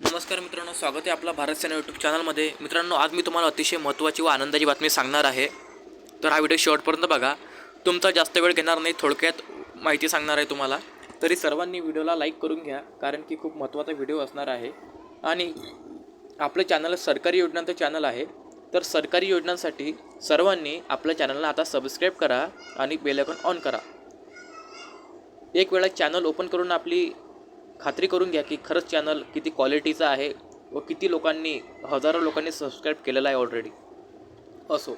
नमस्कार मित्रांनो स्वागत आहे आपला भारत सेना यूट्यूब चॅनलमध्ये मित्रांनो आज मी तुम्हाला अतिशय महत्त्वाची व आनंदाची बातमी सांगणार आहे. तर हा व्हिडिओ शेवटपर्यंत बघा. तुमचा जास्त वेळ घेणार नाही थोडक्यात माहिती सांगणार आहे तुम्हाला. तरी सर्वांनी व्हिडिओला लाईक करून घ्या कारण की खूप महत्त्वाचा व्हिडिओ असणार आहे. आणि आपलं चॅनल सरकारी योजनांचं चॅनल आहे. तर सरकारी योजनांसाठी सर्वांनी आपल्या चॅनलला आता सबस्क्राईब करा आणि बेलायकॉन ऑन करा. एक वेळा चॅनल ओपन करून आपली खात्री करून घ्या की खरंच चॅनल किती क्वालिटीचं आहे व किती लोकांनी हजारो लोकांनी सबस्क्राईब केलेला आहे ऑलरेडी असो.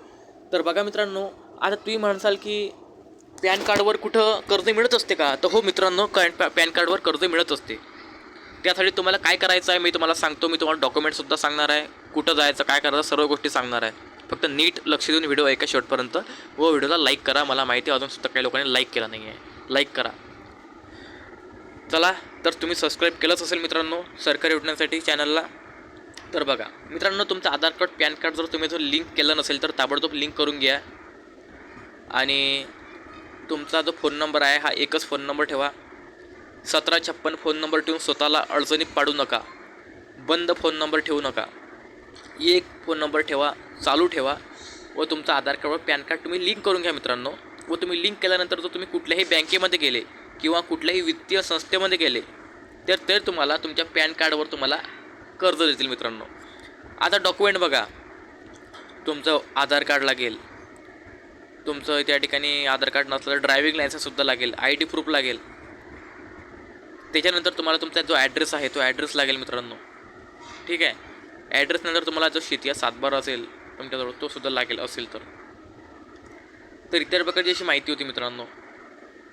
तर बघा मित्रांनो आता तुम्ही म्हणसाल की पॅन कार्डवर कुठं कर्ज मिळत असते का? तर हो मित्रांनो पॅन पॅन कार्डवर कर्ज मिळत असते. त्यासाठी तुम्हाला काय करायचं आहे मी तुम्हाला सांगतो. मी तुम्हाला डॉक्युमेंटसुद्धा सांगणार आहे. कुठं जायचं काय करायचं सर्व गोष्टी सांगणार आहे. फक्त नीट लक्ष देऊन व्हिडिओ ऐका शेवटपर्यंत व व्हिडिओला लाईक करा. मला माहिती आहे अजूनसुद्धा काही लोकांनी लाईक केला नाही आहे लाईक करा. चला तर तुम्ही सबस्क्राईब केलंच असेल मित्रांनो सरकारी योजनांसाठी चॅनलला तर बघा मित्रांनो तुमचं आधार कार्ड पॅन कार्ड जर तुम्ही जर लिंक केलं नसेल तर ताबडतोब लिंक करून घ्या. आणि तुमचा जो फोन नंबर आहे हा एकच फोन नंबर ठेवा. सतरा छप्पन फोन नंबर ठेवून स्वतःला अडचणीत पाडू नका. बंद फोन नंबर ठेवू नका. एक फोन नंबर ठेवा चालू ठेवा. व तुमचा आधार कार्ड व पॅन कार्ड तुम्ही लिंक करून घ्या मित्रांनो. व तुम्ही लिंक केल्यानंतर जर तुम्ही कुठल्याही बँकेमध्ये गेले किंवा कुठल्याही वित्तीय संस्थेमध्ये गेले तर ते तुम्हाला तुमच्या पॅन कार्डवर तुम्हाला कर्ज देतील मित्रांनो. आता डॉक्युमेंट बघा. तुमचं आधार कार्ड लागेल. तुमचं त्या ठिकाणी आधार कार्ड नसलं तर ड्रायव्हिंग लायसन्ससुद्धा लागेल आय डी प्रूफ लागेल. त्याच्यानंतर तुम्हाला तुमचा जो ॲड्रेस आहे तो ॲड्रेस लागेल मित्रांनो. ठीक आहे? ॲड्रेसनंतर तुम्हाला जो शेती सातबारा असेल तुमच्याजवळ तो सुद्धा लागेल असेल तर. तर इतर प्रकारची अशी माहिती होती मित्रांनो.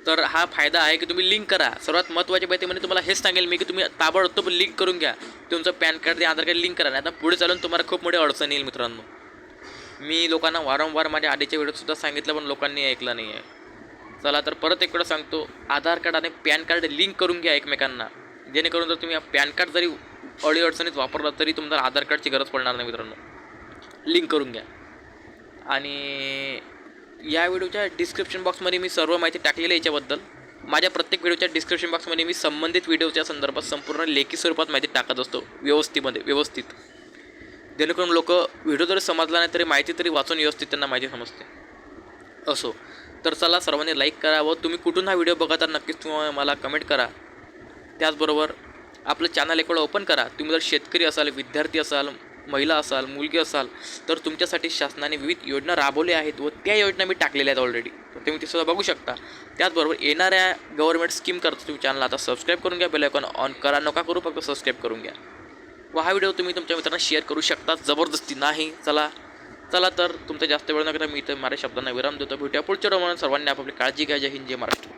तर हा फायदा आहे की तुम्ही लिंक करा. सर्वात महत्त्वाची माहिती म्हणजे तुम्हाला हेच सांगेल मी की तुम्ही ताबडतोब लिंक करून घ्या. तुमचं पॅन कार्ड ते आधार कार्ड लिंक करा नाही आता पुढे चालून तुम्हाला खूप मोठी अडचण येईल मित्रांनो. मी लोकांना वारंवार माझ्या आधीच्या व्हिडिओतसुद्धा सांगितलं पण लोकांनी ऐकलं नाही आहे चला तर परत एक वेळा सांगतो आधार कार्ड आणि पॅन कार्ड लिंक करून घ्या एकमेकांना. जेणेकरून जर तुम्ही पॅन कार्ड जरी अडी अडचणीत वापरला तरी तुम्हाला आधार कार्डची गरज पडणार नाही मित्रांनो. लिंक करून घ्या. आणि या व्हिडिओच्या डिस्क्रिप्शन बॉक्समध्ये मी सर्व माहिती टाकलेली आहे याच्याबद्दल. माझ्या प्रत्येक व्हिडिओच्या डिस्क्रिप्शन बॉक्समध्ये मी संबंधित व्हिडिओच्या संदर्भात संपूर्ण लेखी स्वरूपात माहिती टाकत असतो व्यवस्थितमध्ये व्यवस्थित. जेणेकरून लोक व्हिडिओ जरी समजला नाही तरी माहिती तरी वाचून व्यवस्थित त्यांना माहिती समजते. असो. तर चला सर्वांनी लाईक करा व तुम्ही कुठून हा व्हिडिओ बघा तर नक्कीच तुम्ही मला कमेंट करा. त्याचबरोबर आपलं चॅनल एक ओपन करा. तुम्ही जर शेतकरी असाल विद्यार्थी असाल महिला असाल मुलगी असाल तर तुमच्यासाठी शासनाने विविध योजना राबवल्या आहेत व त्या योजना मी टाकलेल्या आहेत ऑलरेडी तर तुम्ही ते सुद्धा बघू शकता. त्याचबरोबर येणाऱ्या गव्हर्नमेंट स्कीम करता तुम्ही चॅनल आता सबस्क्राईब करून घ्या बेल आयकॉन ऑन करा नका करू फक्त सबस्क्राईब करून घ्या. व हा व्हिडिओ तुम्ही तुमच्या मित्रांना शेअर करू शकता जबरदस्ती नाही. चला चला तर तुमचा जास्त वेळ नका मी तर माझ्या शब्दांना विराम देतो. भेटूया पुढच्या रोमानं सर्वांनी आपापली काळजी घ्या. जय हिंद जय महाराष्ट्र.